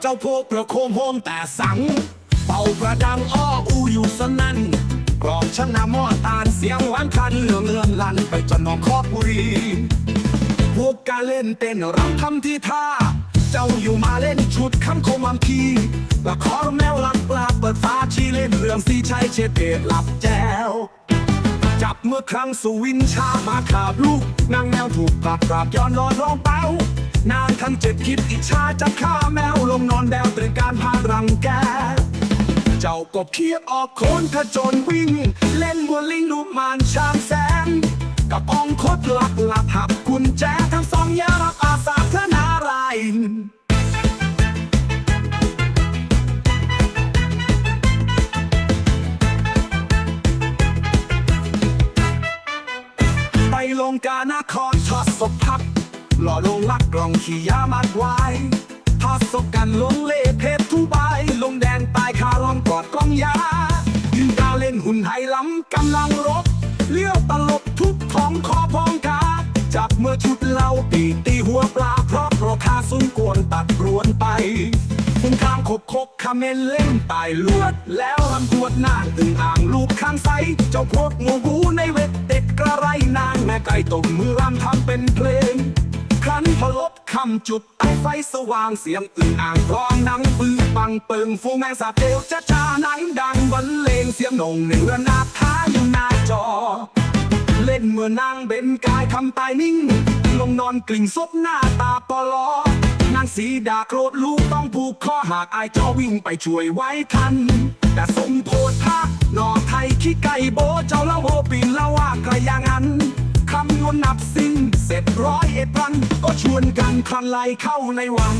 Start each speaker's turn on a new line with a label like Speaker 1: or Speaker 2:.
Speaker 1: เจ้าพวกประโคมโฮมแต่สัง เป่าประดังอ้ออูอยู่สนั่นกรองชนะหม้อตาลเสียงหวานคันเลื่องเลื่อนลันไปจนนองคอบบุรีพวกการเล่นเต้นรำทำที่ท่า เจ้าอยู่มาเล่นชุดคำคมอัมคีละครแมวลักปลาเปิดฟ้าชีเล่นเรื่องสีชัยเชดเดหลับแจวจับเมื่อครั้งสุวินชามาขาบลูกนางแมวถูกปราบปราบย้อนนอนร้องเป้า นางทั้งเจ็ดคิดอิจฉาจับข้าแมวลงนอนแดวเตือนการพารังแก เจ้ากบเคียบออกโคนขจรวิ่ง เล่นบัวลิงลูกมานช้างแสนกับองคดหลักหลักหับกุญแจทั้งสองยารับอาสาเทนารายณ์ไปลงกานคร ล่อลงลักกล่องขี่ยามัดไว้ทศกันลงเล่เพชรทุใบลงแดนตายคาลองกอดกล้องยายืนกาเล่นหุ่นไหล้ำกำลังรบ เลี้ยวตลบทุบท้องคอพองกา จับเมื่อชุดเหล้าตีตีหัวปลาเพราะเพราะคาสุนกวนตัดรวนไปพุ่งข้ามขบคบคาเมนเล่นตายลวด แล้วลำพวดหน้าตึงอ่างลูกข้างไซเจ้าพวกงูหูในเวทเด็กกระไรนางแม่ไก่ตบมือรำทำเป็นเพลง ลบคำจุดไอไฟสว่างเสียงอึ่งอ่างกลองนังปืนปังเปิงฟูแมงสาบเดวจ้าจ้าหนังดังบรรเลงเสียงนงเหนือนาท้าอยู่หน้าจอ เล่นเมื่อนางเบนกายคำตายนิ่ง ลงนอนกลิ่งซบหน้าตาปลอนางสีดาโกรธลูกต้องผูกคอหากอายจอวิ่งไปช่วยไว้ทัน แต่สมโพธาหนอไทยขี้ไก่โบเจ้าละโหปินละว่าใครอย่างนั้นคำนวณนับสิ เจ็ดร้อยเอ็ดพันก็ชวนกันคลันไลเข้าในวัง